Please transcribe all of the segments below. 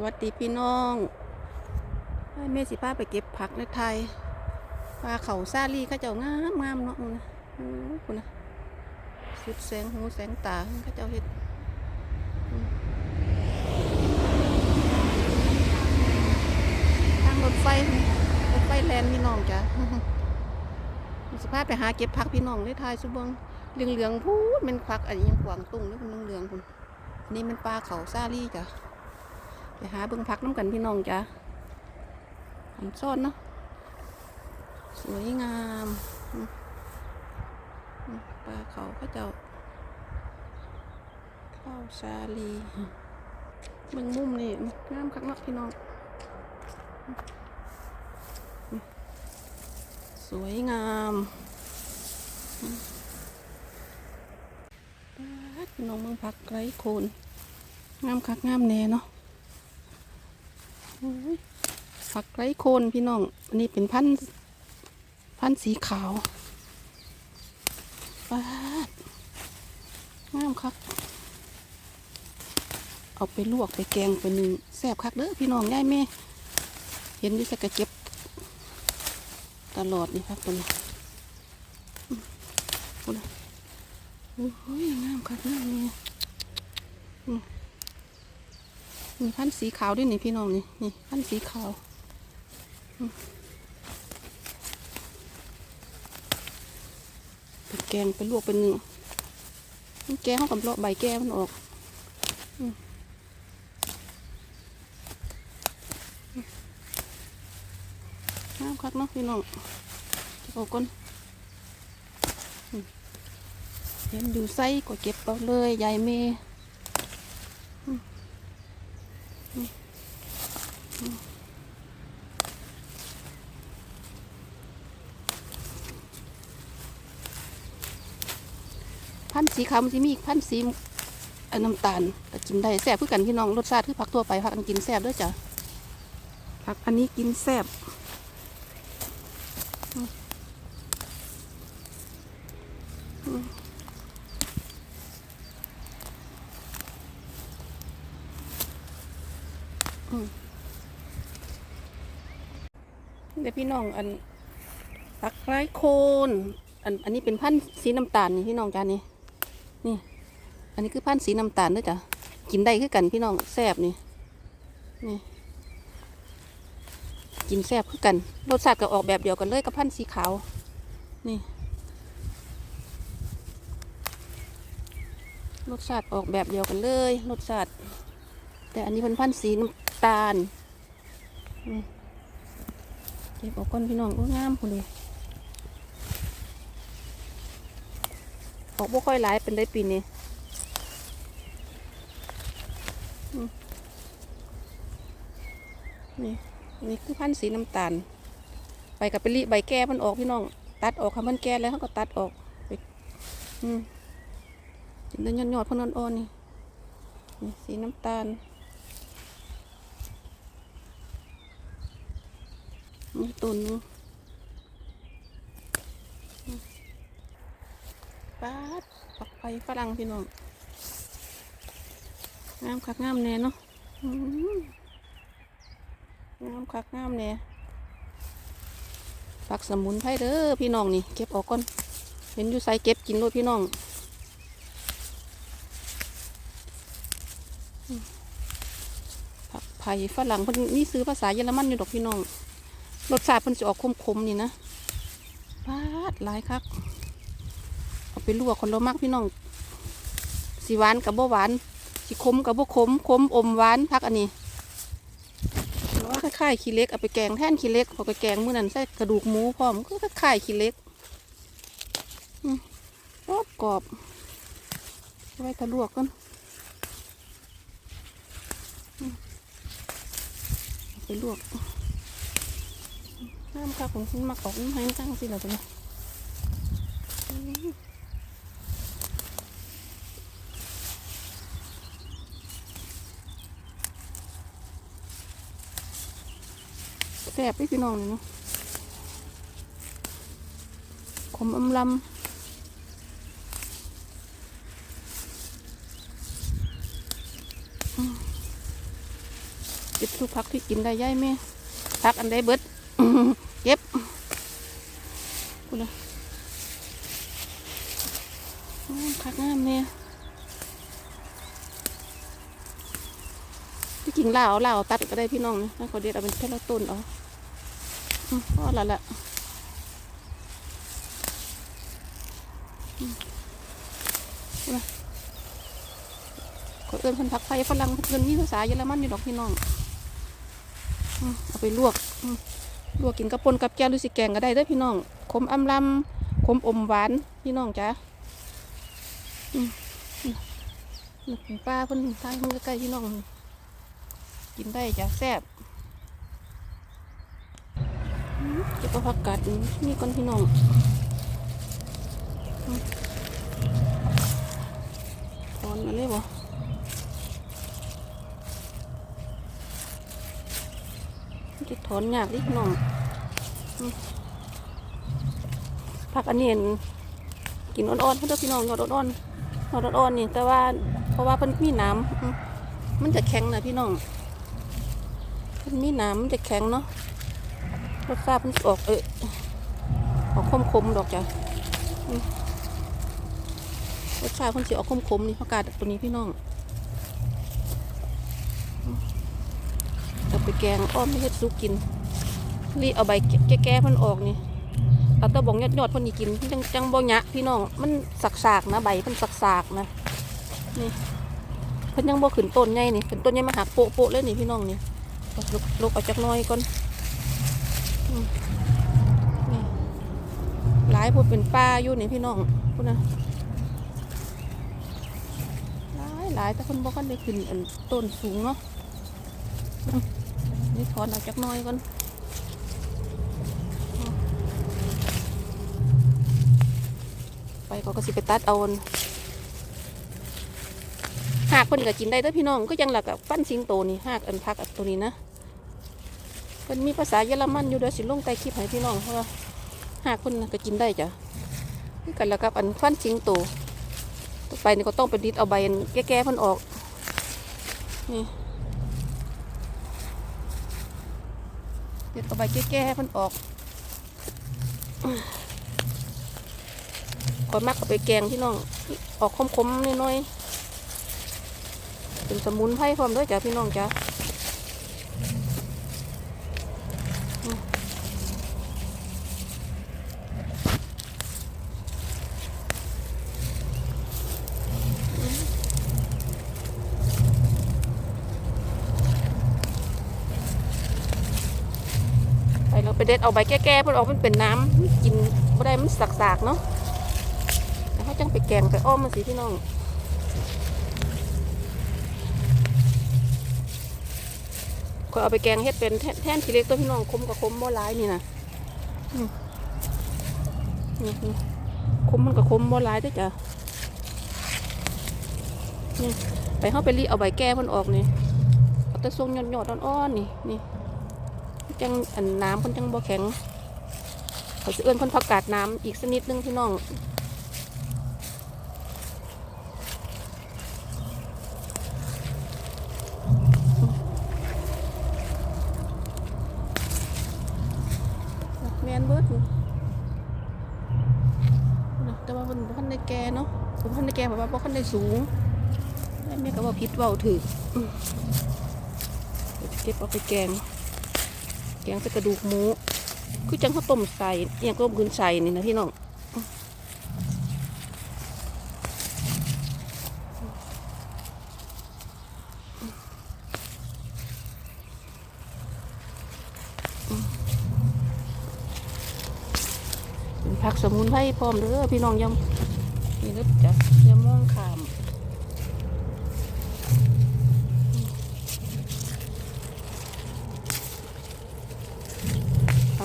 สวัสดีพี่น้องแม่สิพาไปเก็บผักในไทยปลาเขาซาลีข้าเจ้างามงามเนาะคุณนะสุดแสงหูแสงตาข้าเจ้าเห็ดทางรถไฟรถไฟแลนด์พี่น้องจ้ะสิพาไปหาเก็บผักพี่น้องในไทยสุเบงเหลืองเหลืองๆพูดเป็นผักอันนี้ยังกวางตุ้งนี่คุณเหลืองๆคุณนนี้มันปลาเขาซาลีจ้ะ ไปหาเบิ่งพักน้ำกันพี่น้องจ้ะหันซ่อนเนาะ สวยงามปลาเขาพระเจ้าข้าวสาลีเบิ่งมุมนี่งามคักเนาะพี่น้อง สวยงามพี่น้องเมืองพักไร้โคนงามคักงามแน่เนาะ ผักไร้โคนพี่น้อง อันนี้เป็นพันธุ์พันธุ์สีขาวปาดงามคักเอาไปลวกไปแกงไปหนึ่งแซ่บคักเด้อพี่น้องย่ายแม่เห็นดิสกะเก็บ ตลอดนี่ครับคนนี้โอ้ยงามคักงามแม่ มีพันธุ์สีขาวด้วยนี่พี่น้องนี่นี่พันธุ์สีขาวเป็นแกงเป็นลวกเป็นหนึ่งแกงเขากับเลาะใบแก้มันออกอืมอืมน้ำคักเนาะพี่น้องจะเอาก้นอืมเห็นอยู่ไส้ก็เก็บเอาเลยยายเมย์ พันธุ์สีขาวมันจะมีอีกพันธุ์สีอันน้ำตาลแต่กินได้แซ่บคือกันพี่น้องรสชาติคือผักทั่วไปผักอันกินแซ่บเด้วยจ้ะผักอันนี้กินแซ่บอืม อืมอืมเดี๋ยวพี่น้องอันผักไร้โคนอันอันนี้เป็นพันธุ์สีน้ำตาลนี่พี่น้องจ้านี่นี่ อันนี้คือพันธุ์สีน้ำตาลด้วยจ้ะกินได้คือกันพี่น้องแซ่บนี่นี่ กินแซ่บคือกันรสชาติก็ออกแบบเดียวกันเลยกับพันธุ์สีขาว นี่รสชาติออกแบบเดียวกันเลยรสชาติ แต่อันนี้เป็นพันธุ์สีน้ำตาลอืม เก็บออกก้นพี่น้องก็งามคนเลยออกบ่ค่อยหลายเป็นได้ปีนี้นี่นี่คือพันธุ์สีน้ำตาลไปกับไปรีใบแก้มันออกพี่น้อง ตัดออกค่ะมันแก่แล้วเขาก็ตัดออกไปอืมจินได้ยอดยอดๆพนนอ่อนๆนี่นี่สีน้ำตาล นี่ต้นนึงป๊าดปักไฟฝรั่งพี่น้อง งามคักงามแน่เนาะงามคักงามแน่ผักสมุนไพรเด้อพี่น้องนี่ เก็บออกก่อน เห็นอยู่ใส่เก็บกินด้วยพี่น้องผักไผ่ฝรั่งเพิ่นนี่ซื้อภาษาเยอรมันอยู่ดอกพี่น้อง รสชาติเพิ่นจะออกคมๆนี่นะปาดหลายคักเอาไปลวกคนเรามักพี่น้องสีหวานกับบ่หวานสีขมกับบ่ขมขมอมหวานพักอันนี้แล้วาคล้ายๆขี้เล็กเอาไปแกงแท่นขี้เล็กพอไปแกงมื้อนั้นใส่กระดูกหมูพร้อมก็คล้ายๆขี้เล็กกรอบกรอบไว้ทะลวกกันไปลวก น้ำค่ะผมมักออกน้ำให้ตั้งสิเราไปเลยแซ่บพี่พี่น้องเลยเนาะขมอำลำเก็บทุกพักที่กินได้ย่ายแม่พักอันใดเบิด เก็บกูนะพักงามเนี่ยที่จริงเหล่าเอาล่าตัดก็ได้พี่น้องนะให้เขาเด็ดเอาเป็นแค่ละต้นเอาอืมพอและละอืมกูนะก็เอื้อนคนพักไฟฝรั่งเพิ่นมีภาษาเยอรมันอยู่ดอกพี่น้องเอาไปลวกอื ลวกกินกับปนกับแก้วหรือสิแกงก็ได้เด้อพี่น้อง ขมอำลำขมอมหวานพี่น้องจ้าอืมอืมนี่เป็นป้าเพิ่นทางเพิ่นใกล้ๆพี่น้อง กินได้จ้ะแซ่บอืมเก็บเอาผักกาดนี่ก่อนพี่น้องถอนมาเลยบ่ จะถอนยากนิดหน่อยผักอันนี้เห็นกินอ่อนๆเพื่อนพี่น้องยอดอ่อนๆยอดอ่อนๆนี่ แต่ว่าเพราะว่าเพิ่นมีน้ำมันจะแข็งนะพี่น้องเพิ่นมีน้ำมันจะแข็งเนาะรสชาติมันออกเออออกคมๆดอกจ้ะรสชาติเพิ่นสิออกคมๆนี่ผักกาดตัวนี้พี่น้อง เอา ไปแกงอ้อมให้เฮ็ดซุกกินรีเอาใบแก่ๆมันออกนี่เอาแตะบองยอดยอดๆพิ่นนี่กินจังจังบ่หยะพี่น้องมันสักๆนะใบเพิ่นสักๆนะนี่เพิ่นยังบ่ขึ้นต้นใหญ่นี่ขึ้นต้นใหญ่มาหักโปะๆเลยนี่พี่น้องนี่ลุกลุกเอาจักน้อยก่อนนี่หลายพูดเป็นป้าอยู่นี่พี่น้องพูดนะหลายหลายแต่เพิ่นบ่คันได้ขึ้นต้นสูงเนาะ นี่ถอนออกจากน้อยก่อนไปเขาก็สิไปตัดเอาอันหากเพิ่นก็กินได้เด้อพี่น้องก็ยังหลักกับปั้นสิงโตนี่หากอันพักอันตัวนี้นะเพิ่นมีภาษาเยอรมันอยู่เดี๋ยวสิลงใต้คลิปให้พี่น้องเพราะว่าหากเพิ่นก็กินได้จ้ะคือกันแล้วกับอันฟันสิงโตต่อไปนี่ก็ต้องไปดิดเอาใบแก่ๆเพิ่นออกนี่ ดเอาใบแก่ๆให้มันออกก่อยมักเอาไปแกงพี่น้อง ออกคมๆน้อยๆเป็นสมุนไพรพร้อมด้วยจ้ะพี่น้องจ้ะ เด็ดเอาใบแก่ๆเพื่อออกมันเป็นน้ำกินไม่ได้มันสักๆเนาะแล้วเขาจังไปแกงไปอ้อมมันสิพี่น้องก็เอาไปแกงเฮ็ดเป็นแท่นทีเล็กตัวพี่น้องคมกับคมบ่ร้ายนี่นะนี่คมมันกับคมบ่ร้ายเด้วยจ้ะนี่ไปเข้าไปรีเอาใบแก้มันออกนี่เอาแต่ทรงหยอดๆอ่อนๆนี่นี่ จังอันน้ำมันจังบ่แข็งเขาจะเอื้อนคนผักกาดน้ำอีกสักนิดนึงพี่น้องแมนเบิร์ดนี่นะแต่ว่ามันพันในแกเนาะผมพันในแกแบบว่าพันในสูงแม่ก็ว่าพิษเบาถือเก็บเอาไปแกง กงใส่กระดูกหมู คือจังข้าวต้มใส่เอียงก็ต้มกืนใส่นี่นะพี่น้องเป็นผักสมุนไพรพร้อมเด้อพี่น้องยำนี่เด้อจ้ะยำม่วงขาม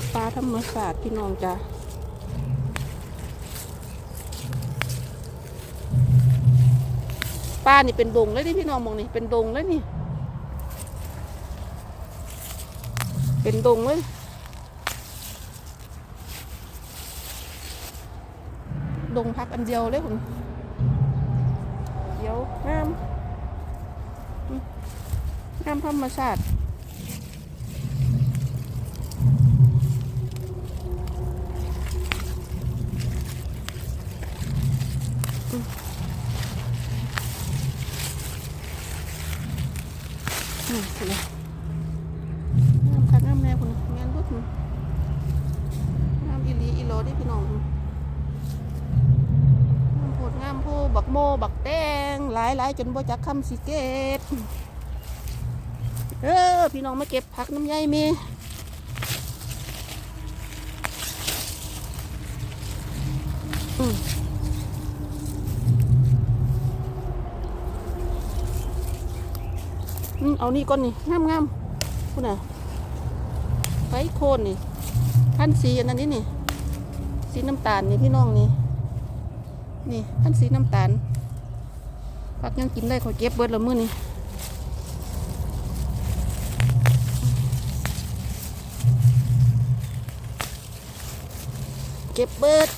ผักปลาธรรมศาสตร์พี่น้องจ้ะป้านี่เป็นดงเลยที่พี่น้องมองนี่เป็นดงเลยนี่ เป็นดงเลยดงพักอันเดียวเลยคุณเดียวงามงามธรรมชาติ อืมคุณนะงามคักงามแน่คุณนะแม่นเบุดงามอีหลีอีโลเดิพี่น้องงามโพดงามโพบักโมบักแดงหลายหลาย จนบ่จักคำสิเก็บเออพี่น้องมาเก็บผักน้ำใยเมอืมอืมเอานี่ก่อนนี่งามงามๆคุณน่ะไฟโคนนี่พันสีอันนั้นนี่นี่ สีน้ำตาลนี่พี่น้องนี่ นี่พันสีน้ำตาล พักยังกินได้ขอยเก็บเบิดละมื้อนี่เก็บเบิด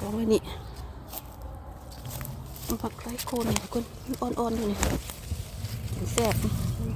กองไว้นี่มันผักไร้โคนนี่คนอ่อนๆอยู่นี่แซ่บอืม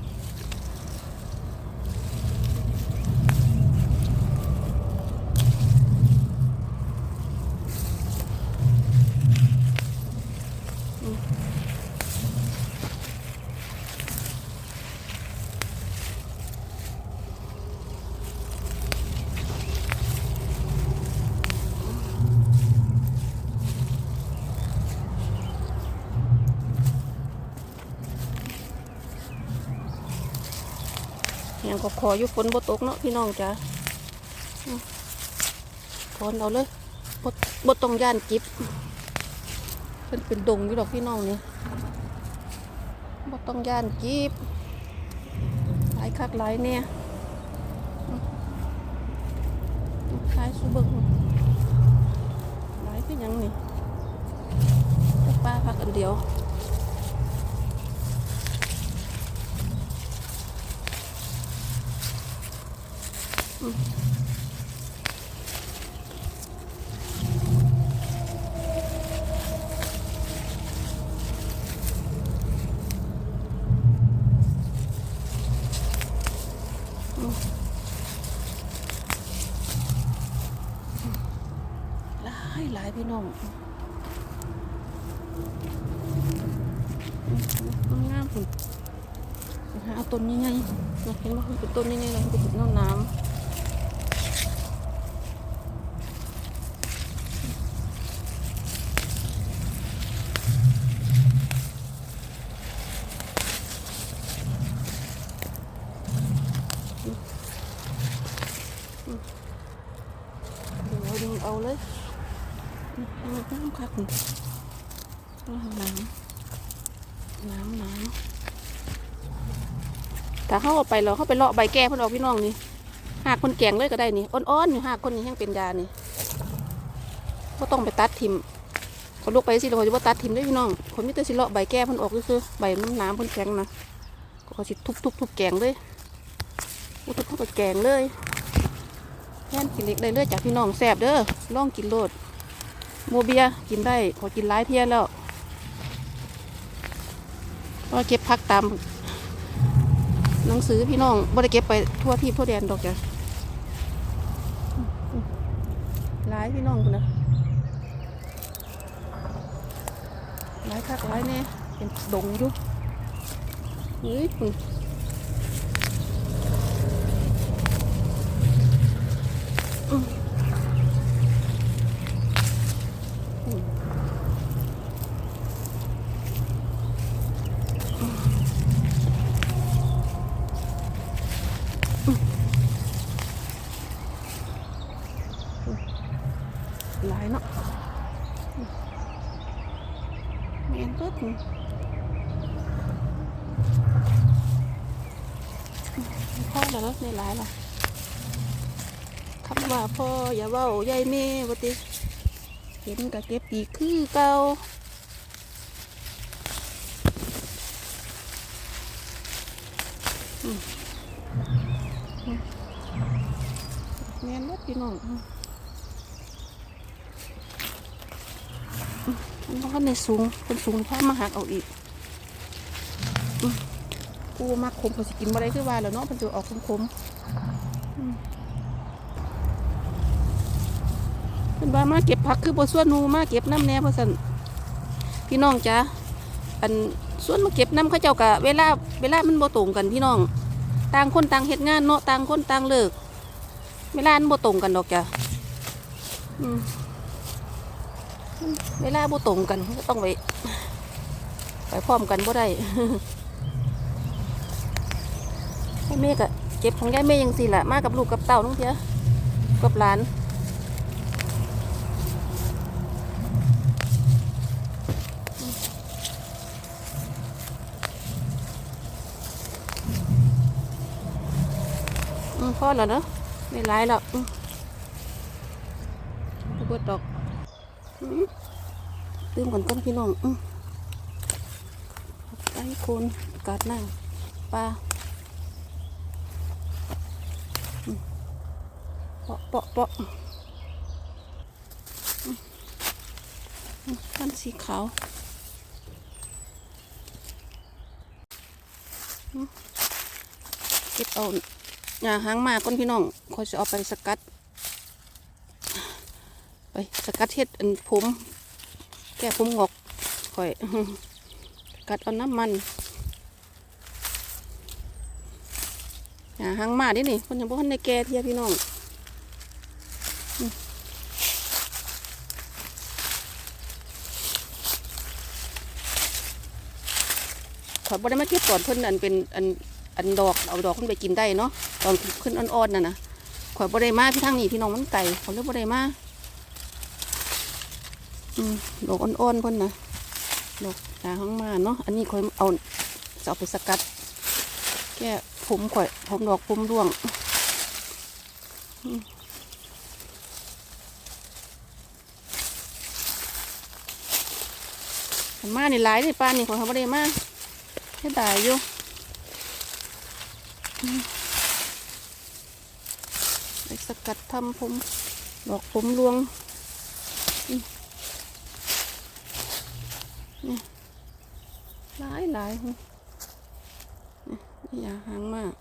ยังก็ขออยู่ฝนบ่ตกเนาะพี่น้องจ้ะถอนเอาเลยบ่บ่ต้องย่านจิบเป็นเป็นดงอยู่ดอกพี่น้องนี่บ่ต้องย่านจิบหลายคักหลายเนี่ยอืมขายสุเบิกหลายคือหยังนี่ป้าพักอันเดียว หลายหลายพี่น้องอืมงามคุณหาเอาต้นยังไงอยากเห็นว่ามันเป็นต้นยังไงเราเป็นน้ำน้ำเดี๋ยวเอาดึงเอาเลยอืมเอาน้ำคักนี่เอาน้ำน้ำน้ำถ้าเข้าเอาไปเราเข้าไปเลาะใบแก้เพิ่นออกพี่น้องนี่หากคนแกงเลยก็ได้นี่อ่อนๆอยู่หากคนนี้ยังเป็นยานี่ก็ต้องไปตัดทิมเขาลูกไปสิเราจะว่าตัดทิมด้อพี่น้องคนมิแต่สิเลาะใบแก้เพิ่นออกก็คือใบน้ำเพิ่นแข็งนะก็สิทุบทุบทุบแกงเลยทุบทุบทุบแกงเลยแค่นกินเล็กได้เลยจากพี่น้องแซ่บเด้อลองกินโลดโมเบียกินได้ขอกินหลายเที่ยแล้ว เราเก็บพักตามหนังสือพี่น้องบ่ได้เก็บไปทั่วที่ทั่วแดนดอกจ้ะหลายพี่น้องคุณนะหลายคักหลายแน่เป็นดงอยู่เฮ้ยคุณ หลายเนาะอืมแมนเบิดพ่อแล้วเนาะในหลายล่ะคำว่าพ่ออย่าเว้าใหญ่แม่ว่ติเห็นกะเก็บดีคือเก่าอืมอืมแม่นเบิดพี่น้อง อืมมันต้อในสูงเป็นสูงพามาหักเอาอีกกูมักขมเขาสิกินบ่ได้คือว่าแล้วเนาะมันจะออกขมๆอืมเป็นว่ามาเก็บผักคือบส่วนนูมาเก็บน้ำแน่เพราะสันพี่น้องจ้ะอันส่วนมาเก็บน้ำเขาเจ้ากะเวลาเวลามันบ่ตรงกันพี่น้อง ต่างคนต่างเฮ็ดงานเนาะต่างคนต่างเลิก เวลามันบ่ตรงกันดอกจ้ะอืม เวลาบ่ตรงกันก็ต้องไปไปพร้อมกันบ่ได้ยายเมฆอะเก็บของยายเมฆยังสิละมากับลูกกับเต่าน้องเทียกับหลานอืมพอแล้วเนาะไม่ร้ายแล้วอืมบ่เบิดดอก ตื่มก่อนต้นพี่น้องไอ้คนกาดหนั่งปลาอืมเปาะเปาะเปาะอืมอืมขั้นสีขาวเก็บเอาอย่าหางมาก้นพี่น้องคอยจะเอาไปสกัด ไปสกัดเฮ็ดอันผมแก้ผมงอกคอยสกัดเอาน้ำมันอย่าหางมาดินี่คนยังบ่ทันได้แก่เทียพี่น้องขอบ่ได้มาเก็บก่อนเพิ่นอันเป็นอันอันดอกเอาดอกขึ้นไปกินได้เนาะตอนขึ้นอ่อนๆน่ะนะข่อยบ่ได้มาพี่ทางนี้พี่น้องมันไก่ข่อยเลยบ่ได้มา ดอกอ่อนๆเพิ่นนะดอกตาห้องมาเนาะอันนี้ข่อยเอาจะเอาไปสกัด แก้ผมข่อยผมดอกผมร่วงมอันมานี่หลายนี่ป้านนี่ข่อยบ่ได้มาให้ได้อยู่ไปสกัดทำผมดอกผมรวงอืมนี่ หลายอย่าหางมาก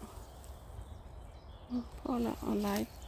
อืมพอละเอาไลน์